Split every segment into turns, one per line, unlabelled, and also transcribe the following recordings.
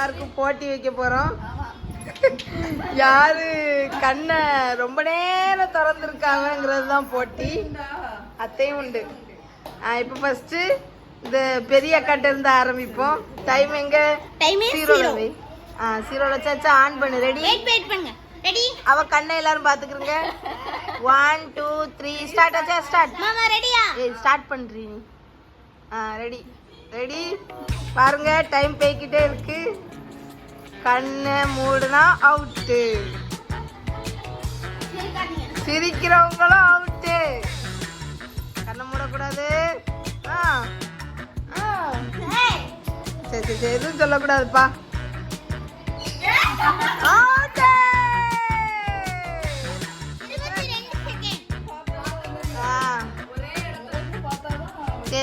எல்லாருக்கும் போட்டி வைக்க போறோம். யாரு கண்ணை ரொம்ப நேரம் திறந்துருக்காங்கங்கிறது தான் போட்டி. அத்தையும் உண்டு. இப்போ ஃபர்ஸ்ட் இந்த பெரிய அக்காட்ட இருந்து ஆரம்பிப்போம். டைம் எங்க?
Is
ஜீரோல. வை ஆ ஜீரோல வச்சாச்சா ஆன் பண்ணு. ரெடி
வெயிட் வெயிட் பண்ணுங்க. ரெடி
அவ கண்ணை எல்லாரும் பாத்துக்கிறங்க ஒன் டூ த்ரீ ஸ்டார்ட் ஆச்சா? ஸ்டார்ட்
மாமா ரெடியா
ஏய் ஸ்டார்ட் பண்றீ நீ. ஆ ரெடி ரெடி பாருங்க டைம் போய்க்கிட்டே இருக்கு. கண்ணை மூடுனா அவுட்டு சிரிக்கிறவங்களும் அவுட்டு கண்ணை மூடக்கூடாது. ஆ. ஆ. சரி சரி சரி எதுவும் சொல்லக்கூடாதுப்பா.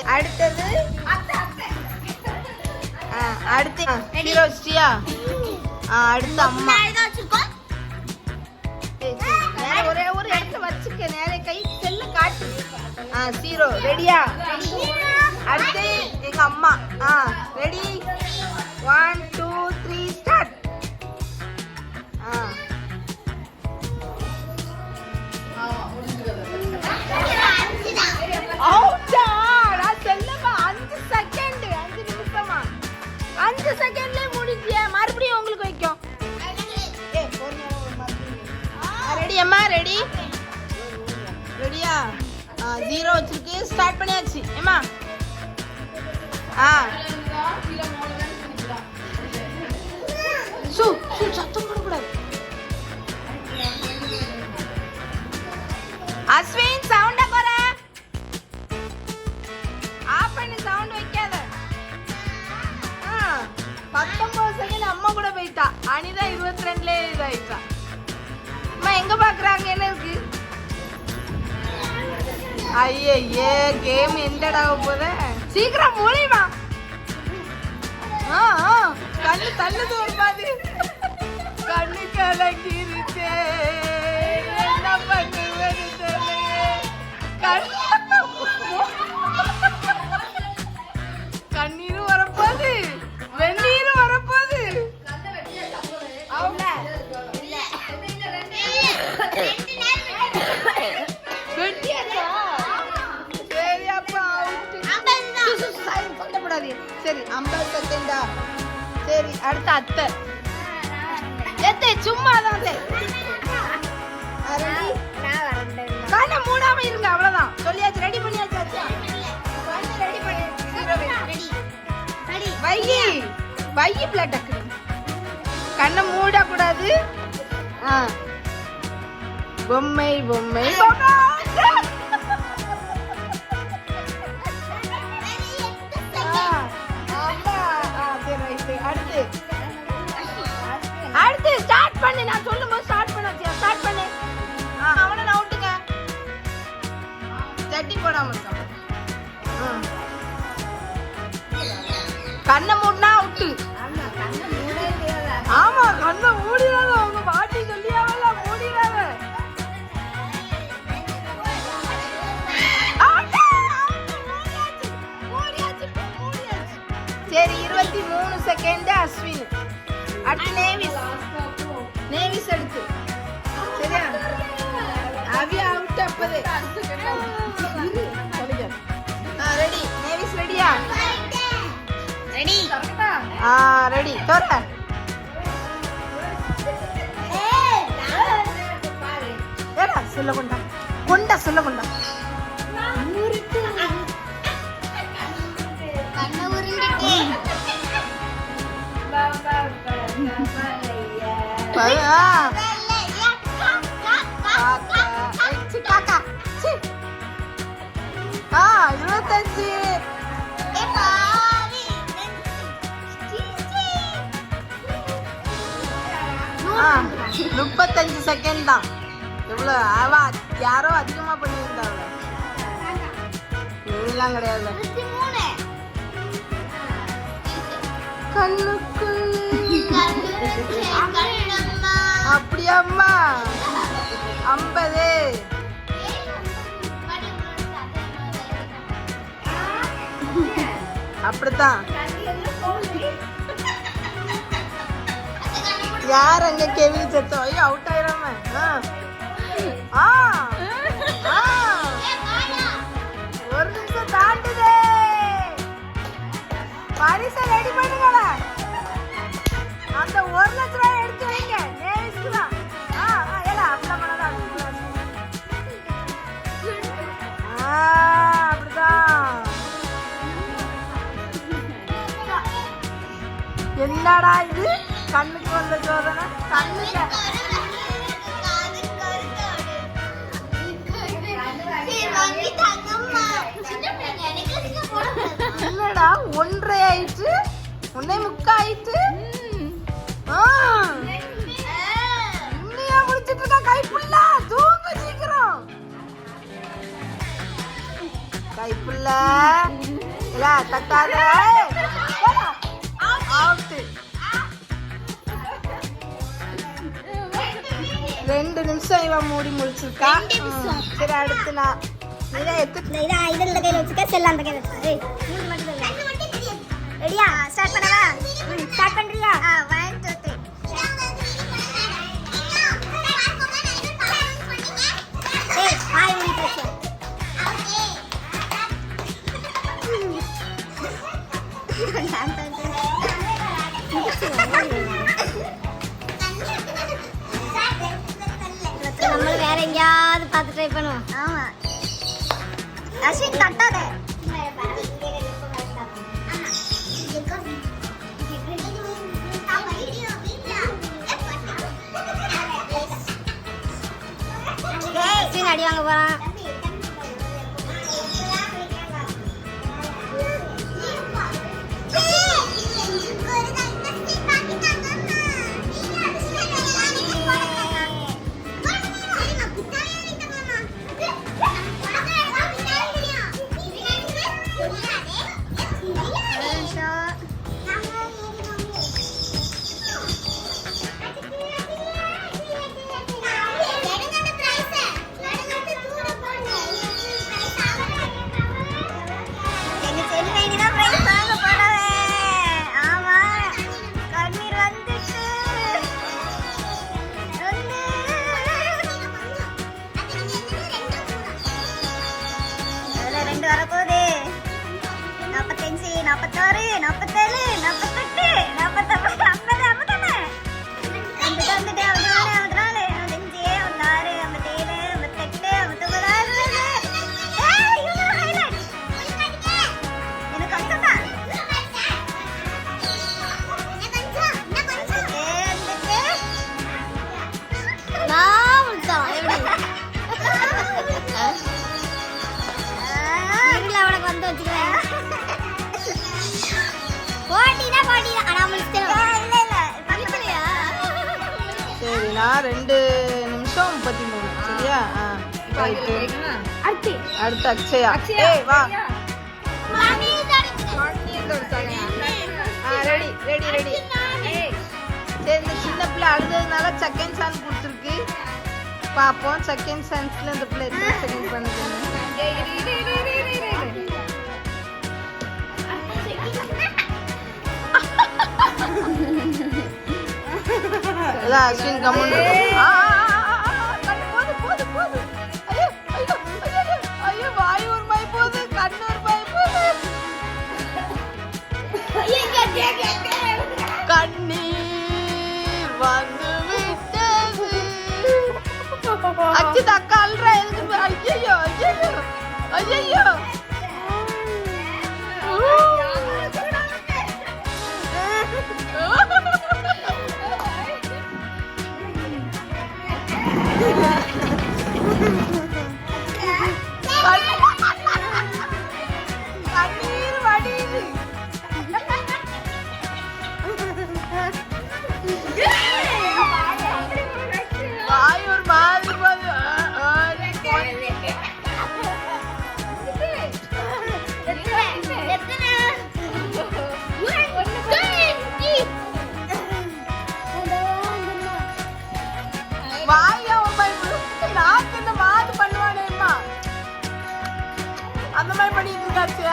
அடுத்தது. அடுத்து ஹீரோ ஸ்ரீயா. அடுத்து அம்மா. சரி, சரி. ஒரே ஒரு இடத்துல வச்சுக்க நேர கை செல்ல காட்டு. ஆ ஜீரோ ரெடியா? அடுத்து எங்க அம்மா. ஆ ரெடி. ஒன் ஹீரோ வச்சிருக்கு. ஸ்டார்ட் பண்ணியாச்சு. ஏம்மா? ஆ. சு சு சத்தம் போடக்கூடாது. அஸ்வின் சவுண்ட குறை ஆஃப் பண்ணி சவுண்ட் வைக்காத. ஆ, பத்தொன்பது செகண்ட் அம்மா கூட போயிட்டா. அனிதா இருபத்தி ரெண்டுல இதாயிட்டா. அம்மா எங்க பாக்குறாங்க? என்ன இருக்கு? ஐயே கேம் எண்டட் ஆக போத சீக்கிரம் மூலியமா ஆ ஆ, கண்ணு தள்ளுது ஒரு மாதிரி. கண்ணு கலங்கிருச்சே. என்ன பண்ணுவது கண்ணு வையி பிள்ளை கண்ணை மூடக்கூடாது. ஆ. பொம்மை பொம்மை. ஆ, சரி, அடுத்து. அடுத்து ஸ்டார்ட் பண்ணு. நான் சொல்லும்போது ஸ்டார்ட் பண்ண ஸ்டார்ட் பண்ணு. ஆ, அவனை நான் விட்டுங்க தட்டி போடாம இருக்கான். கண்ணை மூடினா அவுட்டு கண்ணை மூடிடாத அவங்க பாட்டி சொல்லியாவல மூடிடாத. சரி இருபத்தி மூணு செகண்ட் அஸ்வின். அடுத்து நேவிஸ். நேவிஸ் அடுத்து. சரியா? அவி அவுட் அப்பதே. ரெடி நேவிஸ் ரெடியா
ரெடி
ஆ? ரெடி தோற காக்கா சி. ஆ இருபத்தஞ்சு. முப்பத்தஞ்சு செகண்ட் தான். அவ யாரோ அதிகமா பண்ணியிருந்தாங்க. நீலாம் கிடையாது கண்ணுக்குள் அப்படியாம்மா ஐம்பது. அப்படித்தான். யார் அங்க கெவின் செத்தோம் ஐயோ அவுட் ஆயிராம. ஆ ஆ ஆ. ஒரு நிமிஷம் தாண்டுதே. பரிசை ரெடி பண்ணுங்கள அந்த ஒரு லட்ச ரூபாய் எடுத்து வைங்க. என்னடா இது? கண்ணுக்கு வந்த சோதனை கண்ணுக்கு. இல்லடா ஒன்றரை ஆயிட்டு ஒன்னே முக்கா ஆயிட்டு இன்னையா முடிச்சிட்டு இருக்கா கைப்புள்ள தூங்கு சீக்கிரம். கைப்புள்ள இல்ல தட்டாத. ரெண்டு நிமிஷம் இவன் மூடி முடிச்சிருக்கா சரி அடுத்து நான்
இந்த கையில வச்சுக்க செல்ல அந்த கையில ரெடியா ஸ்டார்ட் பண்ணவா? ஸ்டார்ட் பண்றியா? அஸ்வின் தட்டாத அஸ்வின் அடி வாங்க போறான் நாற்பத்தாறு நாற்பத்தேழு
ரெண்டு நிமிஷம் முப்பத்தி மூணு சரியா.
அடுத்து.
அடுத்து அக்ஷயா. ஏய் வா. Ready ready. ரெடி சரி இந்த சின்ன பிள்ளை அழுததுனால செகண்ட் சான்ஸ் கொடுத்துருக்கு. பார்ப்போம் செகண்ட் சான்ஸ்ல இந்த பிள்ளை எத்தனை செகண்ட் பண்ணுதுன்னு. அதான் அஸ்வின் கம்மன் ஒரு மாய் போகுது கண்ணீர் வந்து விட்டது. அச்சு அந்த மாதிரி பண்ணிட்டு இருக்காச்சு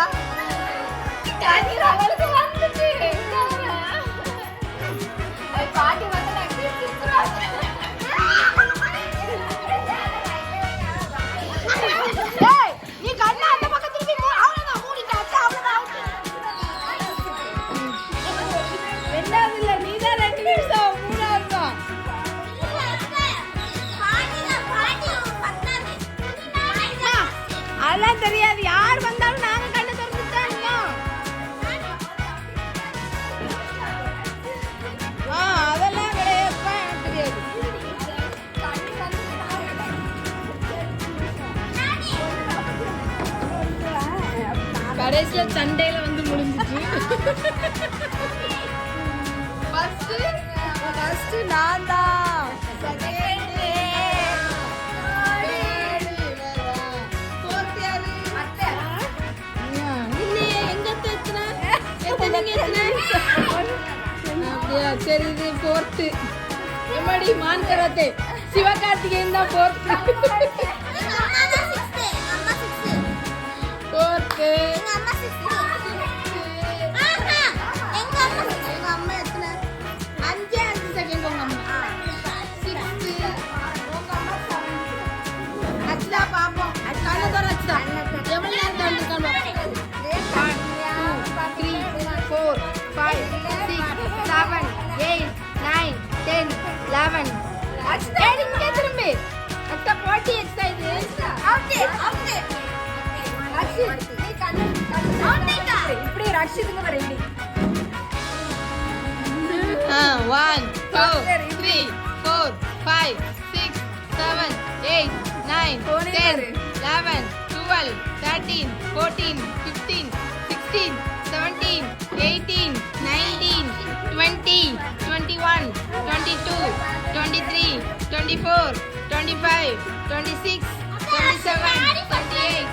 கடைசியில சண்டையில வந்து முடிஞ்சிச்சு. ஃபர்ஸ்ட் ஃபர்ஸ்ட் நான் தான் சரி இது ஃபோர்த்து எம்மாடி மான் கராத்தே சிவகார்த்திகேயன் தான் இப்படி ரட்சிதுங்க வர இப்படி one two three four five six seven eight nine ten eleven twelve thirteen fourteen fifteen sixteen seventeen eighteen nineteen twenty twenty one twenty two twenty three twenty four twenty five twenty six twenty seven twenty
eight